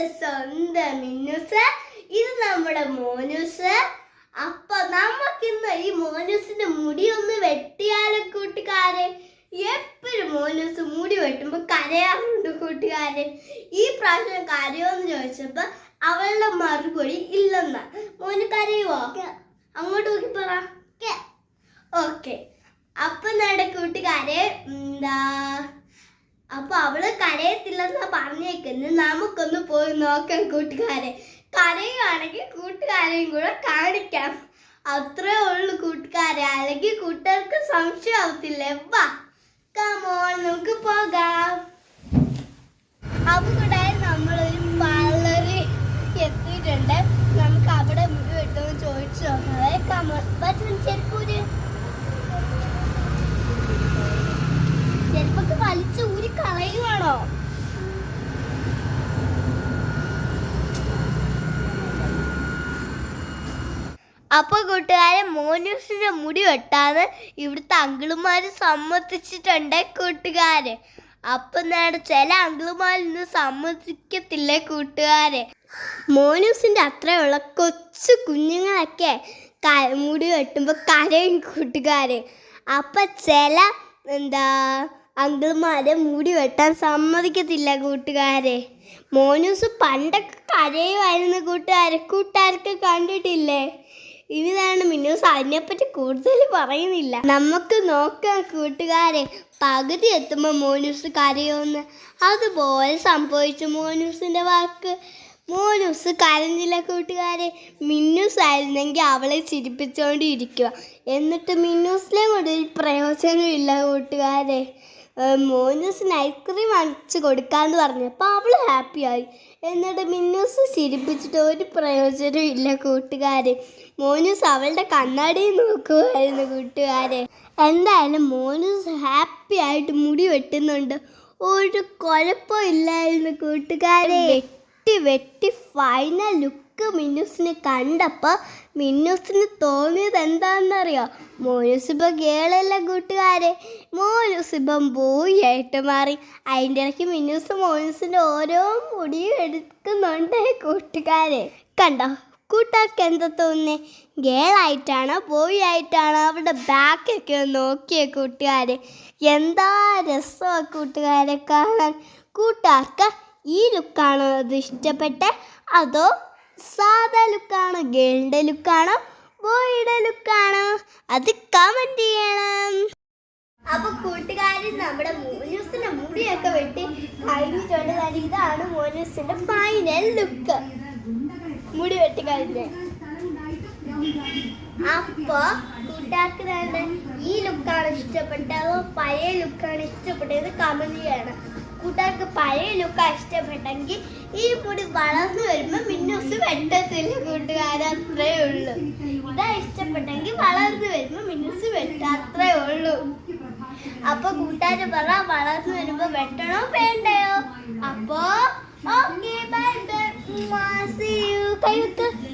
നമ്മുടെ സ്വന്തം മിന്നുസ് ഇത് നമ്മുടെ മോനുസ്. അപ്പൊ നമുക്കിന്ന് ഈ മോനുസിന്റെ മുടി ഒന്ന് വെട്ടിയാലോ കൂട്ടുകാരെ. എപ്പോഴും മോനൂസ് മുടി വെട്ടുമ്പോ കരയാറുണ്ട് കൂട്ടുകാരെ. ഈ പ്രാവശ്യം കരയോന്ന് ചോദിച്ചപ്പോ അവളുടെ മറുപടി ഇല്ലെന്നാ. മോന് കരയുവോ? അങ്ങോട്ട് നോക്കി പറ. ഓക്കെ. അപ്പൊ നമ്മുടെ കൂട്ടുകാരെ എന്താ അപ്പൊ അവൾ കരയത്തില്ലെന്നാ പറഞ്ഞേക്കുന്നത് നമുക്കൊന്ന് പോയി നോക്കാം കൂട്ടുകാരെ. കരയുവാണെങ്കിൽ കൂട്ടുകാരെയും കൂടെ കാണിക്കാം. അത്രേ ഉള്ളു കൂട്ടുകാരെ. അല്ലെങ്കിൽ കൂട്ടുകാർക്ക് സംശയമാവത്തില്ലേ? വാ കമോൺ നമുക്ക് പോകാം. അവിടെ നമ്മളൊരു പാർലറിൽ എത്തിയിട്ടുണ്ട്. നമുക്ക് അവിടെ മുടി വെട്ടുമെന്ന് ചോദിച്ചു നോക്കാം. കമോൺ ചെരുപ്പൂര് ചെരുപ്പൊക്കെ വലിച്ചു ഊരി കളയുവാണോ? അപ്പൊ കൂട്ടുകാരെ മോനൂസിന്റെ മുടി വെട്ടാന്ന് ഇവിടുത്തെ അങ്കിളുമാര് സമ്മതിച്ചിട്ടുണ്ട് കൂട്ടുകാര്. അപ്പൊ നേടെ ചില അങ്കിളുമാരൊന്നും സമ്മതിക്കത്തില്ല കൂട്ടുകാരെ? മോനൂസിന്റെ അത്രയുള്ള കൊച്ചു കുഞ്ഞുങ്ങളൊക്കെ മുടി വെട്ടുമ്പോ കരയും കൂട്ടുകാരെ. അപ്പൊ ചില എന്താ അങ്കിൾമാരെ മുടി വെട്ടാൻ സമ്മതിക്കത്തില്ല കൂട്ടുകാരെ. മോനൂസ് പണ്ടൊക്കെ കരയുമായിരുന്നു കൂട്ടുകാരെ. കൂട്ടുകാർക്ക് കണ്ടിട്ടില്ലേ? ഇനിതാണ് മിന്നൂസ് അതിനെപ്പറ്റി കൂടുതൽ പറയുന്നില്ല. നമുക്ക് നോക്കാം കൂട്ടുകാരെ. പകുതി എത്തുമ്പോൾ മോനൂസ് കരയുമെന്ന്. അതുപോലെ സംഭവിച്ചു മോനൂസിന്റെ വാക്ക്. മോനൂസ് കരഞ്ഞില്ല കൂട്ടുകാരെ. മിന്നൂസ് ആയിരുന്നെങ്കിൽ അവളെ ചിരിപ്പിച്ചുകൊണ്ടിരിക്കുക. എന്നിട്ട് മിന്നൂസിനെ കൊണ്ട് ഒരു പ്രയോജനമില്ല കൂട്ടുകാരെ. മോനൂസിന് ഐസ്ക്രീം വാങ്ങിച്ച് കൊടുക്കാന്ന് പറഞ്ഞപ്പോൾ അവൾ ഹാപ്പിയായി എന്നിട്ട് മിന്നൂസ് ചിരിപ്പിച്ചിട്ട് ഒരു പ്രയോജനവും ഇല്ല കൂട്ടുകാരെ. മോനൂസ് അവളുടെ കണ്ണാടി നോക്കുമായിരുന്നു കൂട്ടുകാരെ. എന്തായാലും മോനൂസ് ഹാപ്പി ആയിട്ട് മുടി വെട്ടുന്നുണ്ട്. ഒരു കുഴപ്പമില്ലായിരുന്നു കൂട്ടുകാരെ. വെട്ടി വെട്ടി ഫൈനൽ ലുക്ക് മിന്നൂസിന് കണ്ടപ്പോൾ മിന്നുസിന് തോന്നിയത് എന്താണെന്നറിയോ? മോനൂസ് ഇപ്പം കേളല്ല കൂട്ടുകാരെ? മോനുസിബം പോയി ആയിട്ട് മാറി. അതിന്റെ ഇടയ്ക്ക് മിന്നുസ് മോനുസിന്റെ ഓരോ മുടിയും എടുക്കുന്നുണ്ട് കൂട്ടുകാരെ. കണ്ടോ? കൂട്ടുകാർക്ക് എന്താ തോന്നുന്നത് ഗേളായിട്ടാണോ ബോയ് ആയിട്ടാണോ അവരുടെ ബാക്കൊക്കെ ഒന്ന് നോക്കിയ കൂട്ടുകാരെ. എന്താ രസമാണ് കൂട്ടുകാരെ കാണാൻ? കൂട്ടുകാർക്ക് ഈ ലുക്കാണോ അത് ഇഷ്ടപ്പെട്ടെ? അതോ സാധാ ലുക്കാണോ ഗേളിന്റെ ലുക്കാണോ ബോയുടെ ലുക്കാണോ. അത് കമന്റ് ചെയ്യണം. അപ്പൊ കൂട്ടുകാരൻ നമ്മുടെ മോനൂസിന്റെ മുടിയൊക്കെ വെട്ടി കഴിഞ്ഞിട്ടുണ്ട്. ഇതാണ് മോനൂസിന്റെ ഫൈനൽ ലുക്ക് മുടി വെട്ടി കഴിഞ്ഞ് അപ്പൊ കൂട്ടുകാർക്ക് തന്നെ ഈ ലുക്കാണ് ഇഷ്ടപ്പെട്ടത് പഴയ ലുക്കാണ് ഇഷ്ടപ്പെട്ടത് കമന്റ് ചെയ്യണം. കൂട്ടുകാർക്ക് പഴയ ലുക്കാണ് ഇഷ്ടപ്പെട്ടെങ്കിൽ ഈ മുടി വളർന്നു വെട്ടത്തില്ല കൂട്ടുകാർ അത്രേ ഉള്ളൂ. ഇതാ ഇഷ്ടപ്പെട്ടെങ്കിൽ വളർന്നു വരുമ്പോ മിന്നൂസ് വെട്ട അത്രേ ഉള്ളൂ. അപ്പൊ കൂട്ടുകാര് പറ വളർന്നു വരുമ്പോ വെട്ടണോ വേണ്ടയോ? അപ്പോ ഓക്കെ ബൈ ബൈ കൈ വെക്ക് ഓ